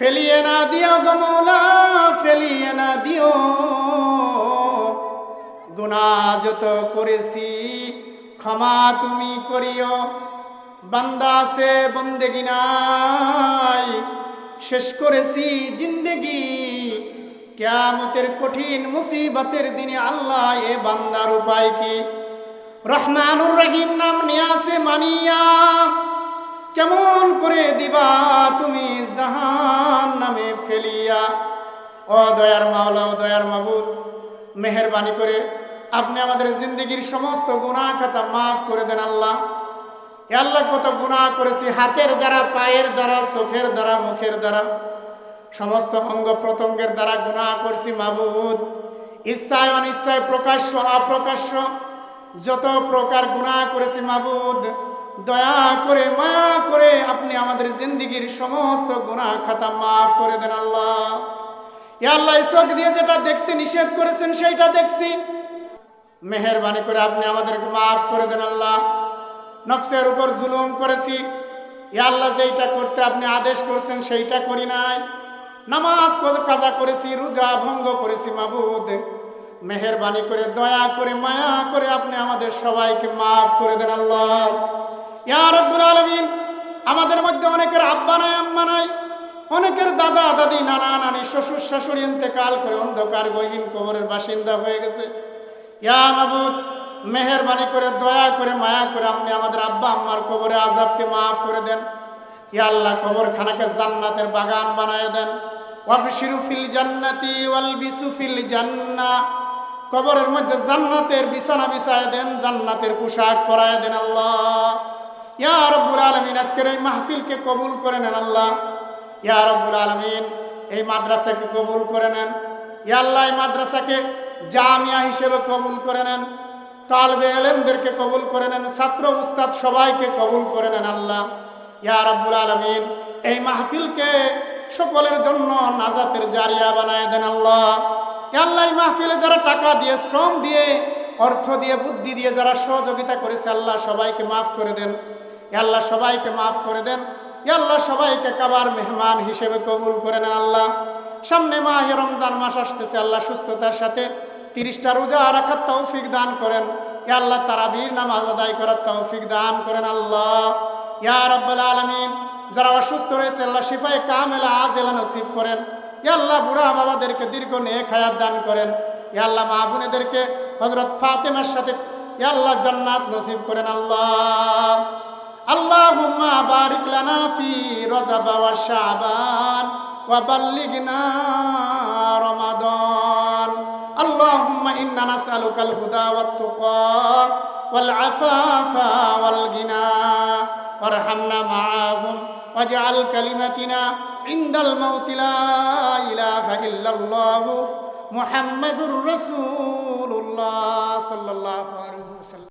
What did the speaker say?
ফেলিয়ে না দিও গো মৌলা, ফেলিয়ে না দিও। গুণা যত করেছি, ক্ষমা তুমি করিও। বান্দা সে বন্দেগি নাই। শেষ করেছি জিন্দেগি। কেয়ামতের কঠিন মুসিবতের দিনে আল্লাহ এ বান্দার উপায় কি? রহমানুর রহিম নাম নিয়াসে মানিয়া। কেমন করে দিবা তুমি জাহান নামে ফেলিয়া? ও দয়ার মাওলা, ও দয়ার মাবুদ, মেহরবানি করে আপনি আমাদের জিন্দগির সমস্ত গুনাহ খাতা মাফ করে দেন আল্লাহ। আল্লাহ কত গুনাহ করেছি, হাতের দ্বারা, পায়ের দ্বারা, চোখের দ্বারা, মুখের দ্বারা। সমস্ত অঙ্গ প্রত্যঙ্গের দ্বারা গুনাহ করছি মাবুদ। ইচ্ছায়, অনিচ্ছায়, প্রকাশ্য, অপ্রকাশ্য, যত প্রকার গুনাহ করেছি মাবুদ দয়া করে, মায়া করে আপনি আমাদের জিন্দিগির সমস্ত গুনাহ খাতা মাফ করে দেন আল্লাহ। এ আল্লাহ চোখ দিয়ে যেটা দেখতে নিষেধ করেছেন, সেইটা দেখছি। মেহরবানি করে আপনি আমাদেরকে মাফ করে দেন আল্লাহ। নফসের উপর জুলুম করেছি। ইয়া আল্লাহ, যেইটা করতে আপনি আদেশ করছেন, সেইটা করি নাই। নামাজ কাজা করেছি, রোজা ভঙ্গ করেছি, মাবুদ। মেহরবানি করে, দয়া করে, মায়া করে আপনি আমাদের সবাইকে মাফ করে দেন আল্লাহ। ইয়া আমাদের মধ্যে অনেকের আব্বা নাই, আম্মা নাই, অনেকের দাদা, দাদি, নানা, নানি, শ্বশুর, শাশুড়ি ইন্তেকাল করে অন্ধকার, গহীন কবরের বাসিন্দা হয়ে গেছে। ইয়া মাবুদ, মেহরবানি করে, দয়া করে, মায়া করে আপনি আমাদের আব্বা, আম্মার কবরে আজাবকে মাফ করে দেন। ইয়া আল্লাহ, কবরখানাকে জান্নাতের বাগান বানায় দেন। ওয়াবশিরু ফিল জান্নাতি ওয়াল ফিল জান্না। কবরের মধ্যে জান্নাতের বিছানা বিছায় দেন, জান্নাতের পোশাক পরায় দেন আল্লাহ। ইয়া রব্বুল আলামিন, আজকের এই মাহফিলকে কবুল করে নেন আল্লাহ। ইয়া রব্বুল আলামিন, এই মাদ্রাসাকে কবুল করে নেন। ইয়া আল্লাহ, এই মাদ্রাসাকে জামিয়া হিসেবে কবুল করে নেন। তালবে এলেমদেরকে কবুল করে নেন। ছাত্র উস্তাদ সবাইকে কবুল করে নেন আল্লাহ। ইয়া রব্বুল আলামিন, এই মাহফিলকে সকলের জন্য নাজাতের জারিয়া বানায় দেন আল্লাহ। আল্লাহ মাহফিলে যারা টাকা দিয়ে, শ্রম দিয়ে, অর্থ দিয়ে, বুদ্ধি দিয়ে যারা সহযোগিতা করেছে আল্লাহ সবাইকে মাফ করে দেন। আল্লাহ, সবাইকে মাফ করে দেন। আল্লাহ, সবাইকে কাবার মেহমান হিসেবে কবুল করে নেন আল্লাহ। সামনে মাহে রমজান মাস আসতেছে, আল্লাহ সুস্থতার সাথে তিরিশটা রোজা রাখার তৌফিক দান করেন। ইয়া আল্লাহ, তারাবির নামাজ আদায় করার তৌফিক দান করেন আল্লাহ। ইয়া রব্বাল আলামিন, যারা অসুস্থ রয়েছে, আল্লাহ সিপাহে কামেলা আজেলা নসিব করেন। ইয়া আল্লাহ, বুড়া বাবাদেরকে দীর্ঘ নেক হায়াত দান করেন। ইয়া আল্লাহ, মা বোনেদেরকে হজরত ফাতেমার সাথে আল্লাহ, জান্নাত নসিব করেন আল্লাহ। اللهم بارك لنا في رجب وشعبان وبلغنا رمضان. اللهم إنا نسألك الهدى والتقى والعفاف والغنى. وارحمنا معهم واجعل كلمتنا عند الموت لا إله إلا الله محمد رسول الله صلى الله عليه وسلم.